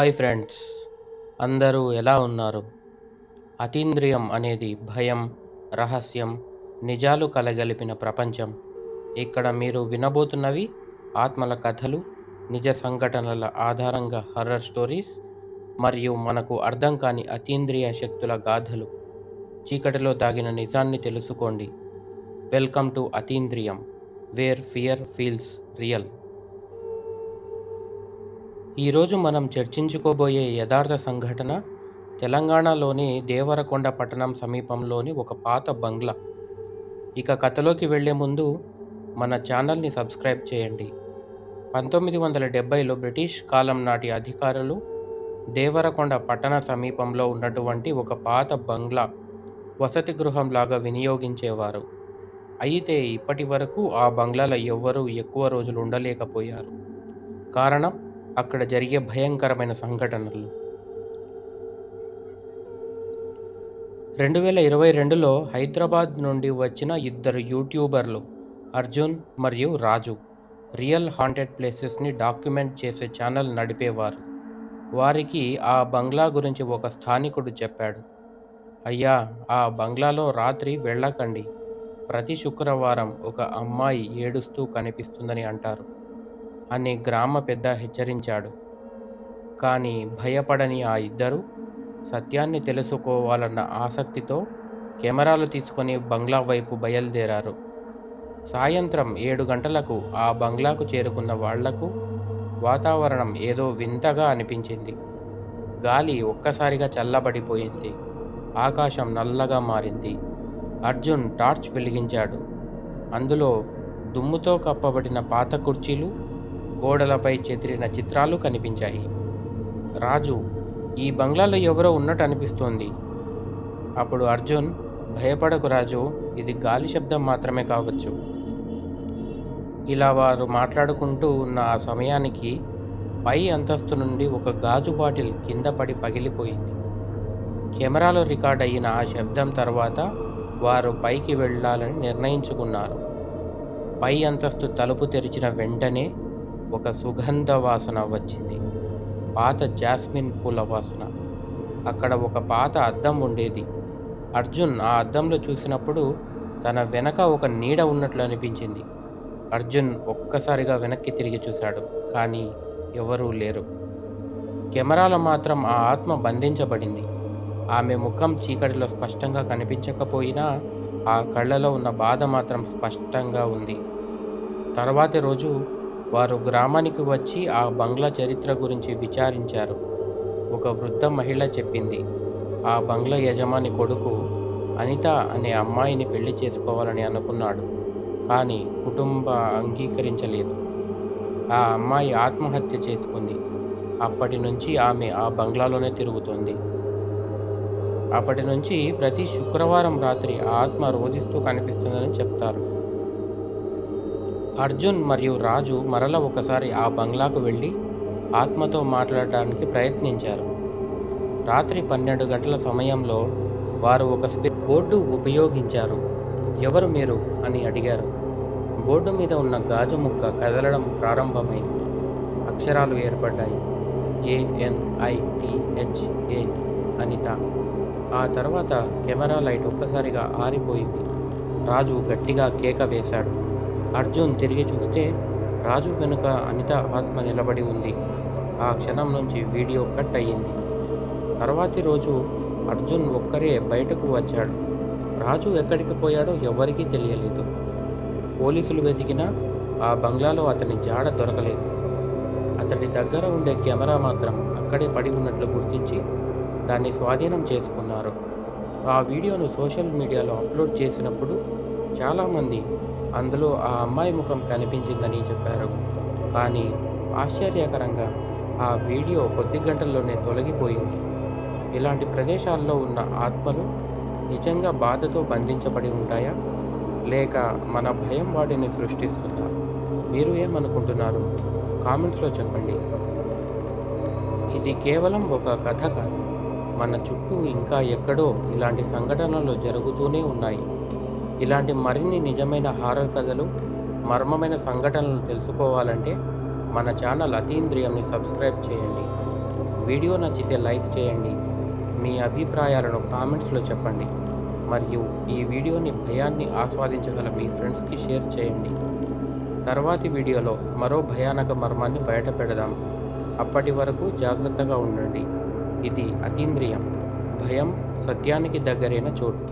Hi friends అందరూ ఎలా ఉన్నారు? అతీంద్రియం అనేది భయం రహస్యం నిజాలు కలగలిపిన ప్రపంచం. ఇక్కడ మీరు వినబోతున్నవి ఆత్మల కథలు నిజ సంఘటనల ఆధారంగా హర్రర్ స్టోరీస్ మరియు మనకు అర్థం కాని అతీంద్రియ శక్తుల గాథలు. చీకటిలో దాగిన నిజాన్ని తెలుసుకోండి. Welcome to అతీంద్రియం where fear feels real. ఈరోజు మనం చర్చించుకోబోయే యథార్థ సంఘటన తెలంగాణలోని దేవరకొండ పట్టణం సమీపంలోని ఒక పాత బంగ్లా. ఇక కథలోకి వెళ్ళే ముందు మన ఛానల్ని సబ్స్క్రైబ్ చేయండి. పంతొమ్మిది వందల డెబ్బైలో బ్రిటిష్ కాలం నాటి అధికారులు దేవరకొండ పట్టణ సమీపంలో ఉన్నటువంటి ఒక పాత బంగ్లా వసతి గృహంలాగా వినియోగించేవారు. అయితే ఇప్పటి వరకు ఆ బంగ్లాలో ఎవ్వరూ ఎక్కువ రోజులు ఉండలేకపోయారు. కారణం? అక్కడ జరిగే భయంకరమైన సంఘటనలు. రెండు వేల ఇరవై రెండులో హైదరాబాద్ నుండి వచ్చిన ఇద్దరు యూట్యూబర్లు అర్జున్ మరియు రాజు రియల్ హాంటెడ్ ప్లేసెస్ని డాక్యుమెంట్ చేసే ఛానల్ నడిపేవారు. వారికి ఆ బంగ్లా గురించి ఒక స్థానికుడు చెప్పాడు. అయ్యా ఆ బంగ్లాలో రాత్రి వెళ్ళకండి. ప్రతి శుక్రవారం ఒక అమ్మాయి ఏడుస్తూ కనిపిస్తుందని అంటారు. అని గ్రామ పెద్ద హెచ్చరించాడు. కానీ భయపడని ఆ ఇద్దరు సత్యాన్ని తెలుసుకోవాలన్న ఆసక్తితో కెమెరాలు తీసుకొని బంగ్లా వైపు బయలుదేరారు. సాయంత్రం ఏడు గంటలకు ఆ బంగ్లాకు చేరుకున్న వాళ్ళకు వాతావరణం ఏదో వింతగా అనిపించింది. గాలి ఒక్కసారిగా చల్లబడిపోయింది. ఆకాశం నల్లగా మారింది. అర్జున్ టార్చ్ వెలిగించాడు. అందులో దుమ్ముతో కప్పబడిన పాత కుర్చీలు గోడలపై చెదిరిన చిత్రాలు కనిపించాయి. రాజు ఈ బంగ్లాలో ఎవరో ఉన్నట్టు అనిపిస్తోంది అప్పుడు అర్జున్ భయపడకు రాజు ఇది గాలి శబ్దం మాత్రమే కావచ్చు. ఇలా వారు మాట్లాడుకుంటూ ఉన్న ఆ సమయానికి పై అంతస్తు నుండి ఒక గాజు బాటిల్ కింద పడి పగిలిపోయింది. కెమెరాలో రికార్డ్ అయిన ఆ శబ్దం తర్వాత వారు పైకి వెళ్ళాలని నిర్ణయించుకున్నారు. పై అంతస్తు తలుపు తెరిచిన వెంటనే ఒక సుగంధ వాసన వచ్చింది. పాత జాస్మిన్ పూల వాసన. అక్కడ ఒక పాత అద్దం ఉండేది. అర్జున్ ఆ అద్దంలో చూసినప్పుడు తన వెనక ఒక నీడ ఉన్నట్లు అనిపించింది. అర్జున్ ఒక్కసారిగా వెనక్కి తిరిగి చూశాడు కానీ ఎవరూ లేరు. కెమెరాలో మాత్రం ఆ ఆత్మ బంధించబడింది. ఆమె ముఖం చీకటిలో స్పష్టంగా కనిపించకపోయినా ఆ కళ్ళలో ఉన్న బాధ మాత్రం స్పష్టంగా ఉంది. తర్వాతి రోజు వారు గ్రామానికి వచ్చి ఆ బంగ్లా చరిత్ర గురించి విచారించారు. ఒక వృద్ధ మహిళ చెప్పింది ఆ బంగ్లా యజమాని కొడుకు అనిత అనే అమ్మాయిని పెళ్ళి చేసుకోవాలని అనుకున్నాడు కానీ కుటుంబ అంగీకరించలేదు. ఆ అమ్మాయి ఆత్మహత్య చేసుకుంది. అప్పటి నుంచి ఆమె ఆ బంగ్లాలోనే తిరుగుతోంది. అప్పటి నుంచి ప్రతి శుక్రవారం రాత్రి ఆత్మ రోజిస్తూ కనిపిస్తుందని చెప్తారు. అర్జున్ మరియు రాజు మరల ఒకసారి ఆ బంగ్లాకు వెళ్ళి ఆత్మతో మాట్లాడడానికి ప్రయత్నించారు. రాత్రి పన్నెండు గంటల సమయంలో వారు ఒక స్పీ బోర్డు ఉపయోగించారు. ఎవరు మీరు? అని అడిగారు. బోర్డు మీద ఉన్న గాజు ముక్క కదలడం ప్రారంభమైంది అక్షరాలు ఏర్పడ్డాయి. ఏఎన్ఐటిహెచ్ఏ అనిత. ఆ తర్వాత కెమెరా లైట్ ఒక్కసారిగా ఆరిపోయింది. రాజు గట్టిగా కేక వేశాడు. అర్జున్ తిరిగి చూస్తే రాజు వెనుక అనిత ఆత్మ నిలబడి ఉంది. ఆ క్షణం నుంచి వీడియో కట్ అయ్యింది. తర్వాతి రోజు అర్జున్ ఒక్కరే బయటకు వచ్చాడు. రాజు ఎక్కడికి పోయాడో ఎవరికీ తెలియలేదు. పోలీసులు వెతికినా ఆ బంగ్లాలో అతని జాడ దొరకలేదు. అతడి దగ్గర ఉండే కెమెరా మాత్రం అక్కడే పడి ఉన్నట్లు గుర్తించి దాన్ని స్వాధీనం చేసుకున్నారు. ఆ వీడియోను సోషల్ మీడియాలో అప్లోడ్ చేసినప్పుడు చాలామంది అందులో ఆ అమ్మాయి ముఖం కనిపించిందని చెప్పారు. కానీ ఆశ్చర్యకరంగా ఆ వీడియో కొద్ది గంటల్లోనే తొలగిపోయింది. ఇలాంటి ప్రదేశాల్లో ఉన్న ఆత్మలు నిజంగా బాధతో బంధించబడి ఉంటాయా? లేక మన భయం వాటిని సృష్టిస్తుందా? మీరు ఏమనుకుంటున్నారు? కామెంట్స్లో చెప్పండి. ఇది కేవలం ఒక కథ కాదు. మన చుట్టూ ఇంకా ఎక్కడో ఇలాంటి సంఘటనలు జరుగుతూనే ఉన్నాయి. ఇలాంటి మరిన్ని నిజమైన హారర్ కథలు మర్మమైన సంఘటనలు తెలుసుకోవాలంటే మన ఛానల్ అతీంద్రియంని సబ్స్క్రైబ్ చేయండి. వీడియో నచ్చితే లైక్ చేయండి. మీ అభిప్రాయాలను కామెంట్స్లో చెప్పండి. మరియు ఈ వీడియోని భయాన్ని ఆస్వాదించగల మీ ఫ్రెండ్స్కి షేర్ చేయండి. తర్వాతి వీడియోలో మరో భయానక మర్మాన్ని బయట పెడదాం. అప్పటి వరకు జాగ్రత్తగా ఉండండి. ఇది అతీంద్రియం. భయం సత్యానికి దగ్గరైన చోటు.